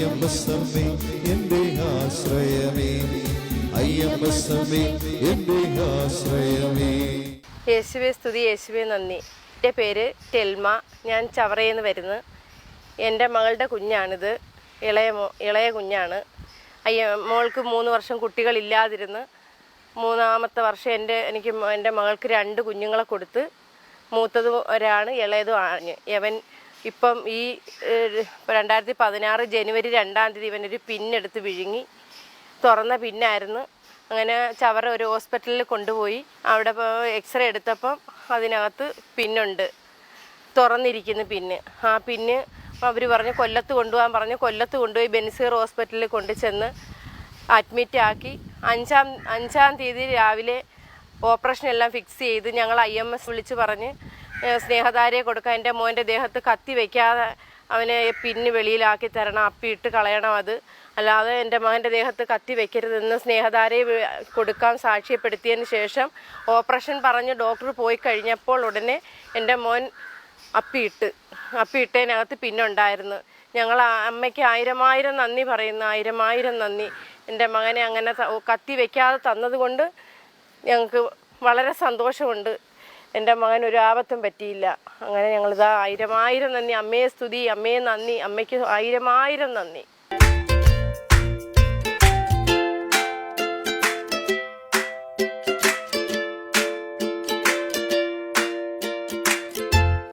അയ്യമ്പസമ്മേ എന്റെ ആശ്രയമേ. അയ്യമ്പസമ്മേ എന്റെ ആശ്രയമേ. യേശുവെ സ്തുതി യേശുവെ നന്ദി. എന്റെ പേര് ടെൽമ. ഞാൻ ചവറയിൽ നിന്ന് വരുന്നു. എന്റെ മകളുടെ കുഞ്ഞാണിത്. ഇളയ മോ ഇളയ കുഞ്ഞാണ്. അയ്യ മോൾക്ക് മൂന്ന് വർഷം കുട്ടികളില്ലാതിരുന്ന് മൂന്നാമത്തെ വർഷം എന്റെ എനിക്ക് എന്റെ മകൾക്ക് രണ്ട് കുഞ്ഞുങ്ങളെ കൊടുത്ത് മൂത്തത് ഒരാണ് ഇളയതും ആണ്. യവൻ ഇപ്പം ഈ രണ്ടായിരത്തി പതിനാറ് ജനുവരി രണ്ടാം തീയതി ഇവനൊരു പിന്നെടുത്ത് വിഴുങ്ങി. തുറന്ന പിന്നായിരുന്നു. അങ്ങനെ ചവറ ഒരു ഹോസ്പിറ്റലിൽ കൊണ്ടുപോയി. അവിടെ എക്സ്റേ എടുത്തപ്പം അതിനകത്ത് പിന്നുണ്ട്. തുറന്നിരിക്കുന്നു പിന്ന്. ആ പിന്ന് അവർ പറഞ്ഞു കൊല്ലത്ത് കൊണ്ടുപോകാൻ പറഞ്ഞു. കൊല്ലത്ത് കൊണ്ടുപോയി ബെൻസീർ ഹോസ്പിറ്റലിൽ കൊണ്ടു ചെന്ന് അഡ്മിറ്റ് ആക്കി. അഞ്ചാം അഞ്ചാം തീയതി രാവിലെ ഓപ്പറേഷൻ എല്ലാം ഫിക്സ് ചെയ്ത് ഞങ്ങൾ ഐ എം എസ് വിളിച്ച് പറഞ്ഞ് സ്നേഹധാരയെ കൊടുക്കാൻ എന്റെ മോന്റെ ദേഹത്ത് കത്തി വയ്ക്കാതെ അവനെ പിന്ന് വെളിയിലാക്കി തരണം അപ്പിയിട്ട് കളയണം അത്. അല്ലാതെ എന്റെ മകന്റെ ദേഹത്ത് കത്തി വെക്കരുതെന്ന് സ്നേഹധാരയെ കൊടുക്കാൻ സാക്ഷ്യപ്പെടുത്തിയതിന് ശേഷം ഓപ്പറേഷൻ പറഞ്ഞ് ഡോക്ടർ പോയി കഴിഞ്ഞപ്പോൾ ഉടനെ എന്റെ മോൻ അപ്പിയിട്ട് അപ്പിയിട്ടതിനകത്ത് പിന്നുണ്ടായിരുന്നു. ഞങ്ങൾ അമ്മയ്ക്ക് ആയിരമായിരം നന്ദി പറയുന്നു ആയിരമായിരം നന്ദി. എന്റെ മകനെ അങ്ങനെ കത്തി വെക്കാതെ തന്നതുകൊണ്ട് ഞങ്ങൾക്ക് വളരെ സന്തോഷമുണ്ട്. എന്റെ മകൻ ഒരു ആപത്തും പറ്റിയില്ല. അങ്ങനെ ഞങ്ങളിതാ ആയിരമായിരം നന്ദി. അമ്മയെ സ്തുതി അമ്മയെ നന്ദി അമ്മയ്ക്ക് ആയിരമായിരം നന്ദി.